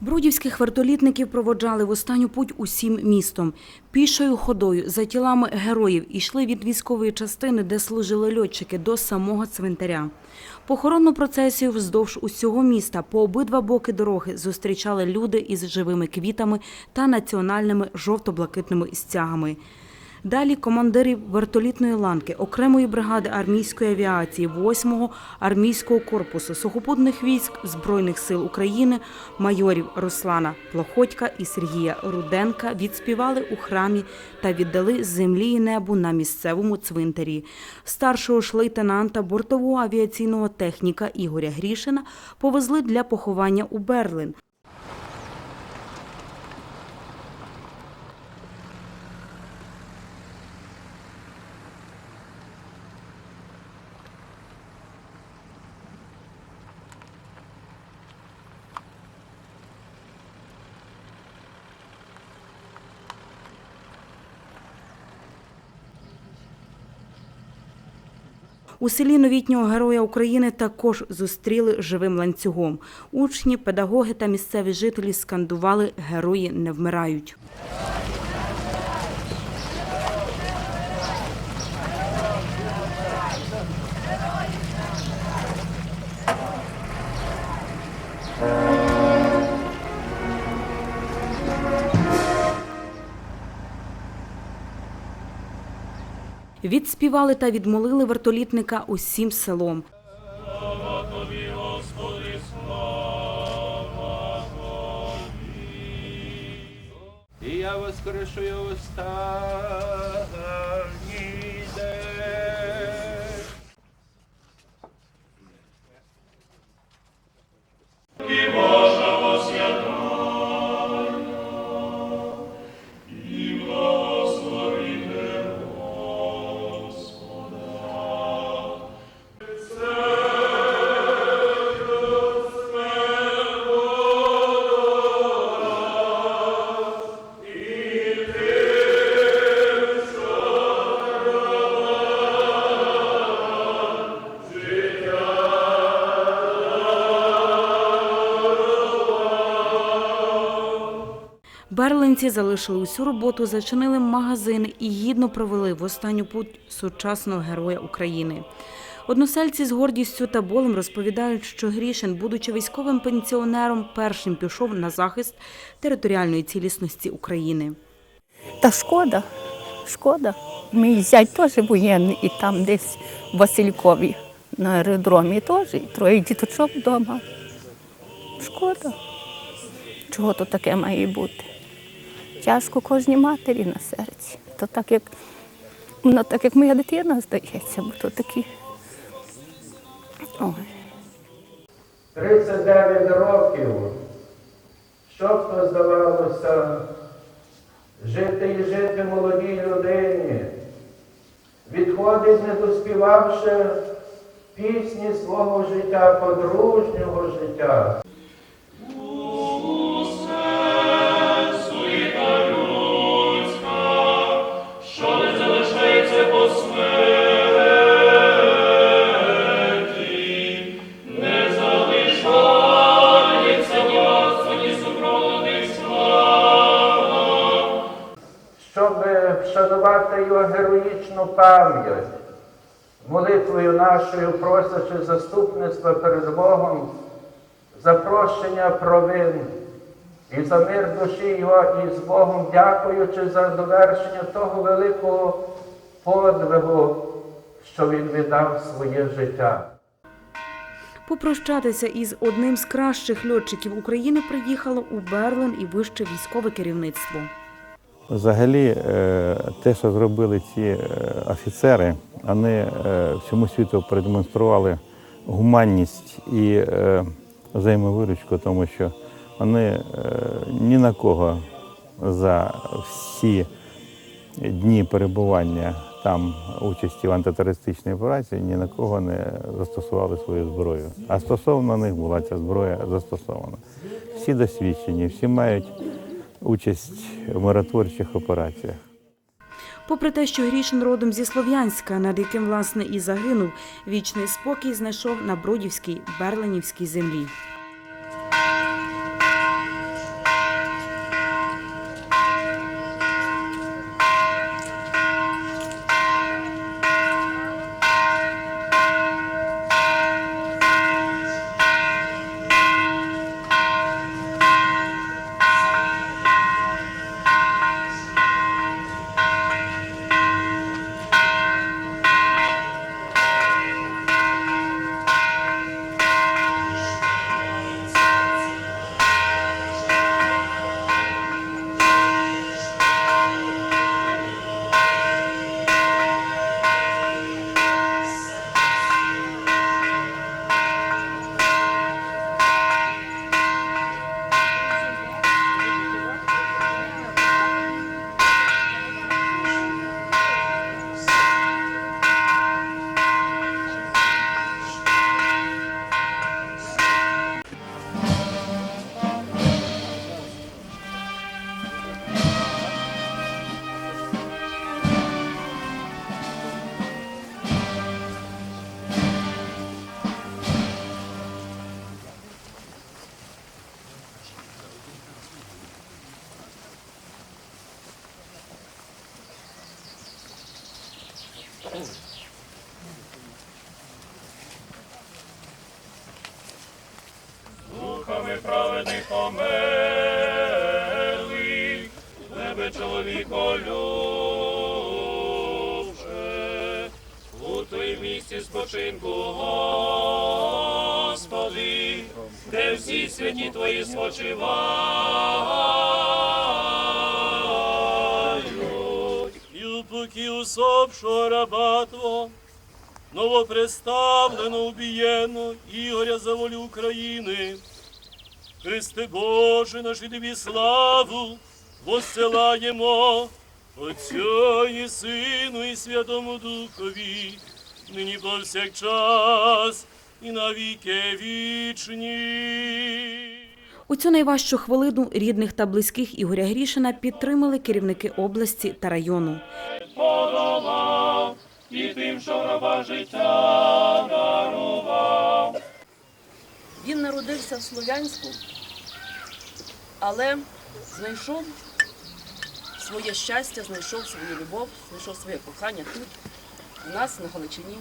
Бродівських вертолітників проводжали в останню путь усім містом. Пішою ходою за тілами героїв ішли від військової частини, де служили льотчики, до самого цвинтаря. Похоронну процесію вздовж усього міста по обидва боки дороги зустрічали люди із живими квітами та національними жовто-блакитними стягами. Далі командирів вертолітної ланки, окремої бригади армійської авіації, 8-го армійського корпусу, сухопутних військ Збройних сил України, майорів Руслана Плохотька і Сергія Руденка відспівали у храмі та віддали землі і небу на місцевому цвинтарі. Старшого ж лейтенанта бортового авіаційного техніка Ігоря Грішина повезли для поховання у Берлин. У селі новітнього героя України також зустріли живим ланцюгом. Учні, педагоги та місцеві жителі скандували Герої не вмирають. Відспівали та відмолили вертолітника усім селом. Я воскрешу в останній Берлинці залишили усю роботу, зачинили магазини і гідно провели в останню путь сучасного героя України. Односельці з гордістю та болем розповідають, що Грішин, будучи військовим пенсіонером, першим пішов на захист територіальної цілісності України. Та шкода, шкода. Мій зять теж воєнний і там десь в Василькові на аеродромі теж, і троє діточок вдома. Шкода. Чого то таке має бути? Тяжко кожній матері на серці. То так як, ну, так як моя дитина, здається, бо то такі. Ой. 39 років. Що б то здавалося жити і жити молодій людині, відходить, не доспівавши пісні свого життя, подружнього життя. Вшанувати його героїчну пам'ять, молитвою нашою, просячи заступництва перед Богом, за прощення провин і за мир душі його, і з Богом дякуючи за довершення того великого подвигу, що він віддав своє життя. Попрощатися із одним з кращих льотчиків України приїхало у Берлин і вище військове керівництво. Взагалі, е, те, що зробили ці е, офіцери, вони е, всьому світу продемонстрували гуманність і взаємовиручку, тому що вони ні на кого за всі дні перебування там участі в антитерористичній операції ні на кого не застосували свою зброю. А стосовно них була ця зброя застосована. Всі досвідчені, всі мають участь в миротворчих операціях. Попри те, що Грішин родом зі Слов'янська, над яким власне і загинув, вічний спокій знайшов на Бродівській Берленівській землі. Померлих, тебе чоловіко любже, у твоїм місці спочинку, Господи, де всі святі твої спочивають. І упоки усопшого раба Твого, новопредставлено убієно Ігоря за волю України. Христе Боже, наш і тобі славу воссилаємо Отцю і Сину і Святому Духові, нині повсякчас і навіки вічні. У цю найважчу хвилину рідних та близьких Ігоря Грішина підтримали керівники області та району. подолав, і тим, що раба життя дарував. Він народився в Слов'янську, але знайшов своє щастя, знайшов свою любов, знайшов своє кохання тут, у нас на Галичині,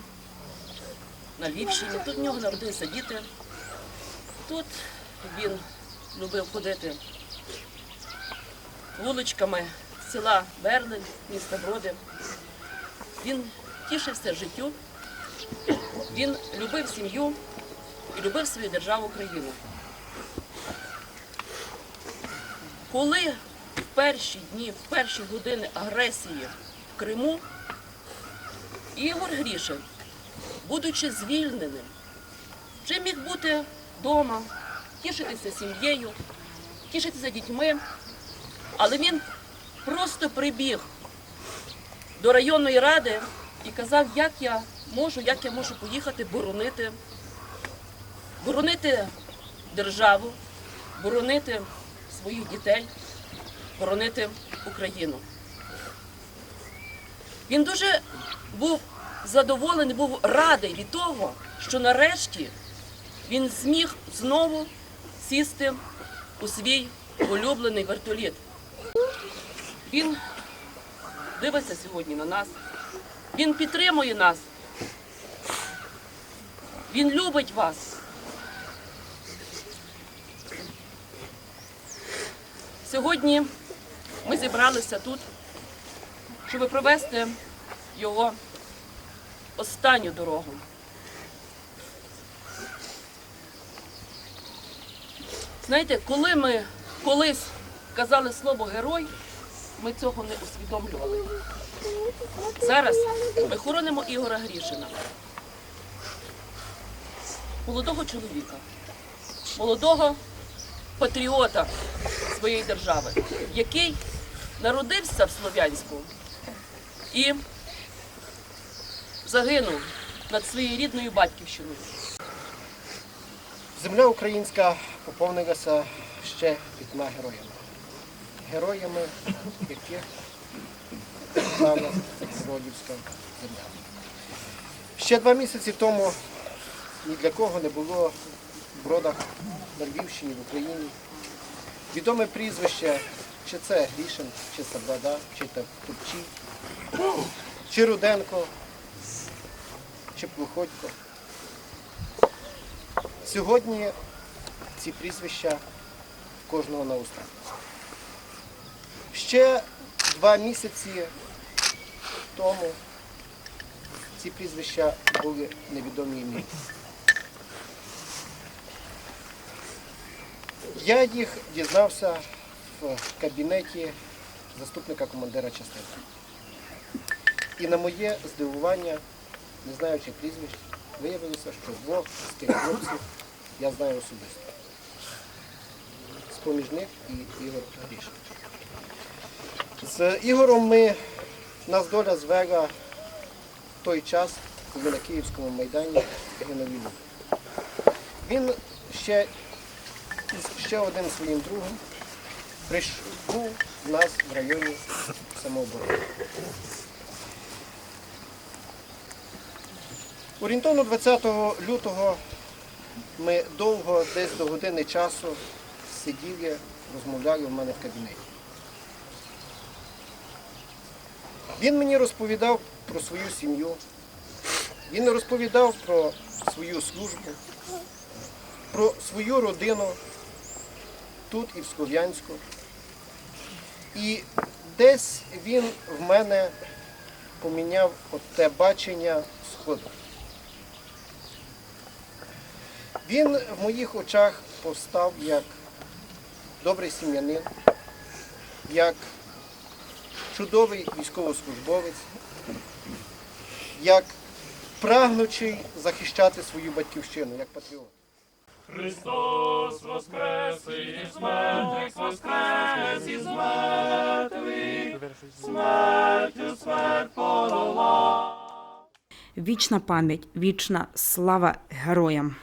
на Львівщині. Тут в нього народилися діти. Тут він любив ходити вуличками села Берлин, міста Броди. Він тішився життю, він любив сім'ю і любив свою державу Україну. Коли в перші дні, в перші години агресії в Криму Ігор Грішин, будучи звільненим, вже міг бути вдома, тішитися сім'єю, тішитися дітьми, але він просто прибіг до районної ради і казав, як я можу, як я можу поїхати боронити боронити державу, боронити своїх дітей, боронити Україну. Він дуже був задоволений, був радий від того, що нарешті він зміг знову сісти у свій улюблений вертоліт. Він дивиться сьогодні на нас, він підтримує нас, він любить вас. Сьогодні ми зібралися тут, щоб провести його останню дорогу. Знаєте, коли ми колись казали слово герой, ми цього не усвідомлювали. Зараз ми хоронимо Ігора Грішина, молодого чоловіка, молодого патріота своєї держави, який народився в Слов'янську і загинув над своєю рідною батьківщиною. Земля українська поповнилася ще п'ятьма героями. Героями, яких знала Бродівська земля. Ще два місяці тому ні для кого не було в бродах на Львівщині, в Україні. Відоме прізвище, чи це Грішин, чи Саблада, чи Топчій, чи Руденко, чи Плуходько. Сьогодні ці прізвища кожного на устах. Ще два місяці тому ці прізвища були невідомі мені. Я їх дізнався в кабінеті заступника командира частини. І на моє здивування, не знаючи прізвищ, виявилося, що двох з тих хлопців я знаю особисто. З-поміж і Ігор Грішин. З Ігорем ми, нас доля звела в той час, коли на Київському майдані війну. Він ще із ще одним своїм другом прийшов в нас в районі самооборони. Орієнтовно 20 лютого ми довго, десь до години часу, сиділи, розмовляли в мене в кабінеті. Він мені розповідав про свою сім'ю, він розповідав про свою службу, про свою родину. Тут і в Слов'янську. І десь він в мене поміняв от те бачення Сходу. Він в моїх очах повстав як добрий сім'янин, як чудовий військовослужбовець, як прагнучий захищати свою батьківщину, як патріот. Христос воскрес із мертвих, воскрес із мертвих, смертю смерть подолав. Вічна пам'ять, вічна слава героям.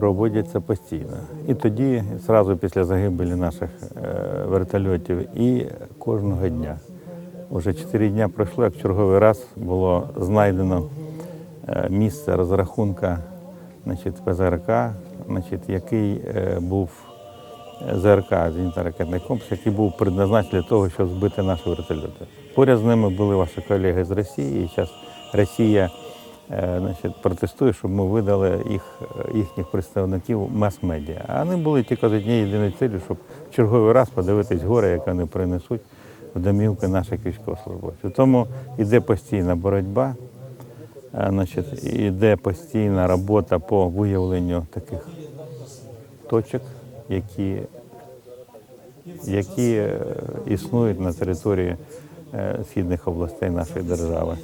Проводяться постійно. І тоді, зразу після загибелі наших е, вертольотів, і кожного дня. Уже чотири дні пройшло, як в черговий раз було знайдено е, місце розрахунка значить, ПЗРК, значить, який е, був ЗРК, зенітно-ракетний комплекс, який був предназначений для того, щоб збити наші вертольоти. Поряд з ними були ваші колеги з Росії, і зараз Росія значить, протестує, щоб ми видали їх, е, їхніх представників мас-медіа. А вони були тільки з однією єдиною цілею, щоб в черговий раз подивитись горе, яке вони принесуть в домівки наших військовослужбовців. Тому йде постійна боротьба, е, значить, йде постійна робота по виявленню таких точок, які, які е, існують на території е, східних областей нашої держави.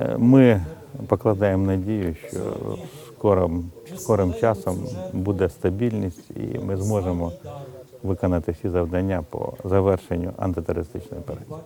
Е, Ми покладаємо надію, що скорим, скорим часом буде стабільність і ми зможемо виконати всі завдання по завершенню антитерористичної операції.